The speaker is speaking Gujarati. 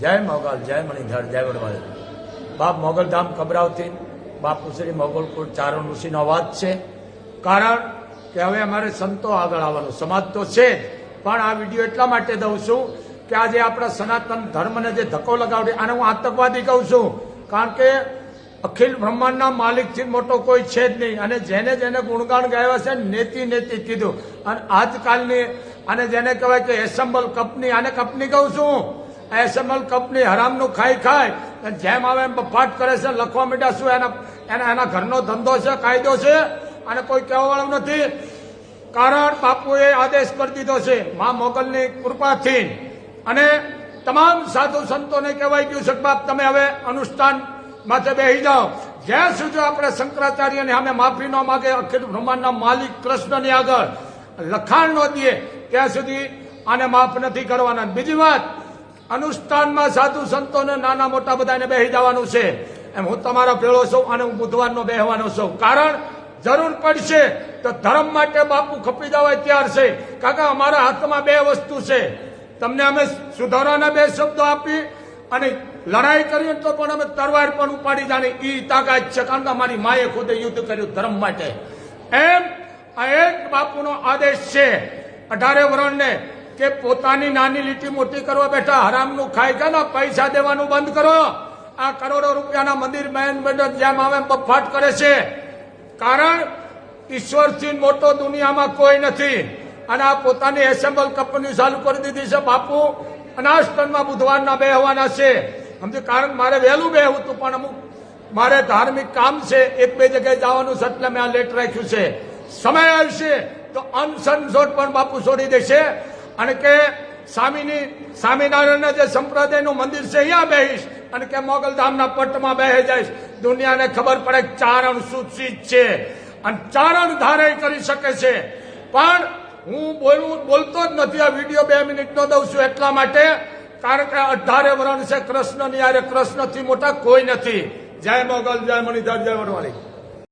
જય મોગલ જય મણિધર જય વડવાળી બાપ મોગલધામ કબરાવથી બાપુ શ્રી મોગલકોટ ચારણ ઋષિનો અવાજ છે કારણ કે હવે અમારે સંતો આગળ આવવાનું સમાજ તો છે જ પણ આ વીડિયો એટલા માટે દઉં છું કે આજે આપણા સનાતન ધર્મને જે ધક્કો લગાવડી આને હું આતંકવાદી કહું છું કારણ કે અખિલ બ્રહ્માંડના માલિકથી મોટો કોઈ છે જ નહીં. અને જેને જેને ગુણગાન ગાયા છે નેતિ નેતિ કીધું. અને આજકાલની, અને જેને કહેવાય કે એસેમ્બલ કંપની, આને કંપની કહું છું. આ એસેમ્બલ કંપની હરામનું ખાઈ ખાય જેમ આવે એમ બફાટ કરે છે, લખવા માંડ્યા શું એના એના એના ઘરનો ધંધો છે, કાયદો છે, અને કોઈ કહેવાવાળું નથી. કારણ બાપુએ આદેશ કરી દીધો છે, મા મોગલની કૃપાથી. અને તમામ સાધુ સંતોને કહેવાય ગયું છે બાપ, તમે હવે અનુષ્ઠાન માથે બેસી જાઓ. જ્યાં સુધી આપણે શંકરાચાર્યને અમે માફી ન માગે, અખિલ બ્રહ્માંડના માલિક કૃષ્ણની આગળ લખાણ ન દઈએ ત્યાં સુધી આને માફ નથી કરવાના. બીજી વાત અનુષ્ઠાનમાં સાધુ સંતોને નાના મોટા બધાને બેસી જવાનું છે. એમ હું તમારો ભેળો છું અને હું બુધવારનો બેહવાનો છું. કારણ જરૂર પડશે તો ધર્મ માટે બાપુ ખપી જવાય તૈયાર છે. કાકા, અમારા હાથમાં બે વસ્તુ છે. તમને અમે સુધારાના બે શબ્દો આપી અને લડાઈ કરી તો પણ અમે તરવાર પણ ઉપાડી જાણી. ઈ તાકાત છે. કારણ કે અમારી માએ ખુદે યુદ્ધ કર્યું ધર્મ માટે. એમ આ એક બાપુનો આદેશ છે. અઢારે વરણને કે પોતાની નાની લીટી મોટી કરવા બેઠા હરામનું ખાઈ છે ને, પૈસા દેવાનું બંધ કરો. આ કરોડો રૂપિયાના મંદિર મેન મંડળ જેમ આવે બફાટ કરે છે. કારણ ઈશ્વરથી મોટો દુનિયામાં કોઈ નથી. અને આ પોતાની એસેમ્બલ કંપની ચાલુ કરી દીધી છે બાપુ. અનાષ્ટનમાં બુધવારના બેહવાના છે. સમજે, કારણ મારે વહેલું બેહવું હતું, પણ અમુક મારે ધાર્મિક કામ છે, એક બે જગ્યાએ જવાનું છે, એટલે મેં આ લેટ રાખ્યું છે. સમય આવશે તો અનસન પણ બાપુ છોડી દેશે. અને કે સ્વામીની સ્વામિનારાયણના જે સંપ્રદાયનું મંદિર છે, અહીંયા બેહીશ અને કે મોગલધામના પટ્ટમાં બેહી જઈશ. દુનિયાને ખબર પડે ચારણ સૂચિત છે અને ચારણ ધારે કરી શકે છે. પણ હું બોલવું બોલતો જ નથી. આ વીડિયો બે મિનિટનો દઉં છું એટલા માટે. કારણ કે અઢારે વરણ છે, કૃષ્ણની આરે કૃષ્ણથી મોટા કોઈ નથી. જય મોગલ, જય મણિધર, જય વડવાળી.